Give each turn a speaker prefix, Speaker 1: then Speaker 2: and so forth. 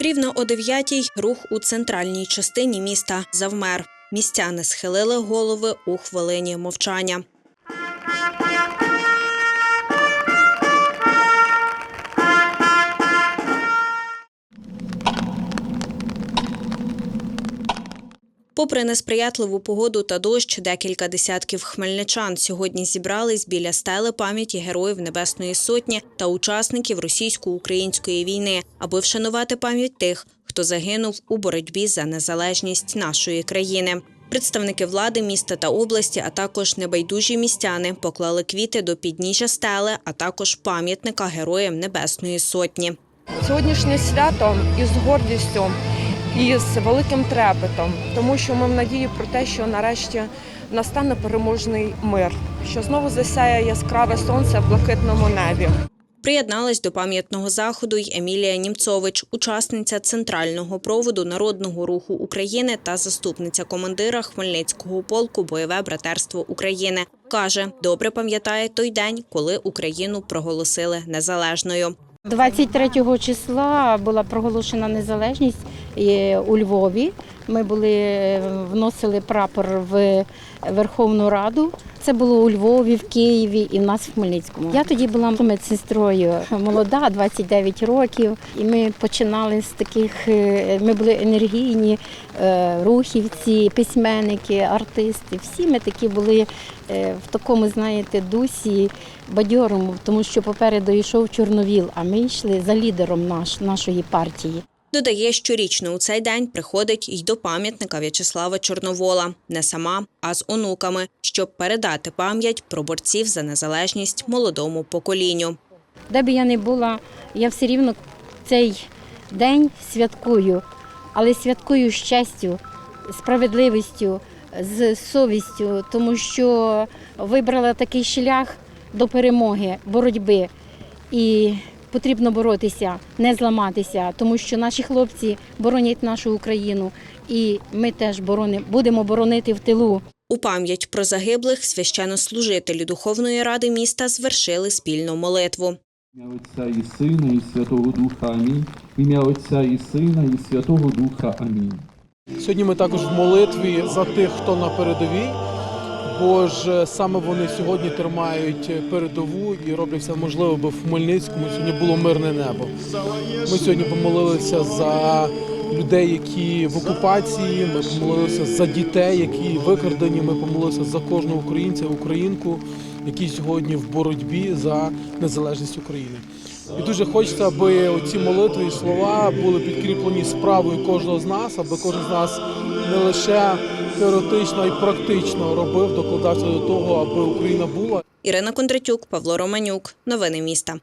Speaker 1: Рівно о 9-й рух у центральній частині міста завмер. Містяни схилили голови у хвилині мовчання. Попри несприятливу погоду та дощ, декілька десятків хмельничан сьогодні зібрались біля стели пам'яті героїв Небесної Сотні та учасників російсько-української війни, аби вшанувати пам'ять тих, хто загинув у боротьбі за незалежність нашої країни. Представники влади міста та області, а також небайдужі містяни поклали квіти до підніжжя стели, а також пам'ятника героям Небесної Сотні.
Speaker 2: Сьогоднішнє свято із гордістю і з великим трепетом, тому що ми в надії про те, що нарешті настане переможний мир, що знову засяє яскраве сонце в блакитному небі.
Speaker 1: Приєдналась до пам'ятного заходу й Емілія Німцович, учасниця центрального проводу народного руху України та заступниця командира Хмельницького полку Бойове братерство України. Каже, добре пам'ятає той день, коли Україну проголосили незалежною.
Speaker 3: 23 числа була проголошена незалежність у Львові. Ми були е, вносили прапор в Верховну Раду. Це було у Львові, в Києві і в нас в Хмельницькому. Я тоді була медсестрою молода, 29 років, і ми починали з таких. е, Ми були енергійні е, рухівці, письменники, артисти. Всі ми такі були в такому, знаєте, дусі бадьорому, тому що попереду йшов Чорновіл, а ми йшли за лідером наш, нашої партії.
Speaker 1: Додає, щорічно у цей день приходить й до пам'ятника В'ячеслава Чорновола, не сама, а з онуками, щоб передати пам'ять про борців за незалежність молодому поколінню.
Speaker 3: Де би я не була, я все рівно цей день святкую, але святкую з честю, справедливістю, з совістю, тому що вибрала такий шлях до перемоги, боротьби. І потрібно боротися, не зламатися, тому що наші хлопці боронять нашу Україну, і ми теж боронимо, будемо боронити в тилу.
Speaker 1: У пам'ять про загиблих священнослужителі Духовної ради міста звершили спільну молитву.
Speaker 4: Ім'я Отця і Сина, і Святого Духа Амінь. Ім'я Отця і Сина, і Святого Духа Амінь.
Speaker 5: Сьогодні ми також в молитві за тих, хто на передовій, бо ж саме вони сьогодні тримають передову і роблять все можливе, бо в Хмельницькому сьогодні було мирне небо. Ми сьогодні помолилися за людей, які в окупації. Ми помолилися за дітей, які викрадені. Ми помолилися за кожного українця, українку, які сьогодні в боротьбі за незалежність України. І дуже хочеться, аби ці молитви і слова були підкріплені справою кожного з нас, аби кожен з нас не лише теоретично, а й практично робив, докладався до того, аби Україна була.
Speaker 1: Ірина Кондратюк, Павло Романюк. Новини міста.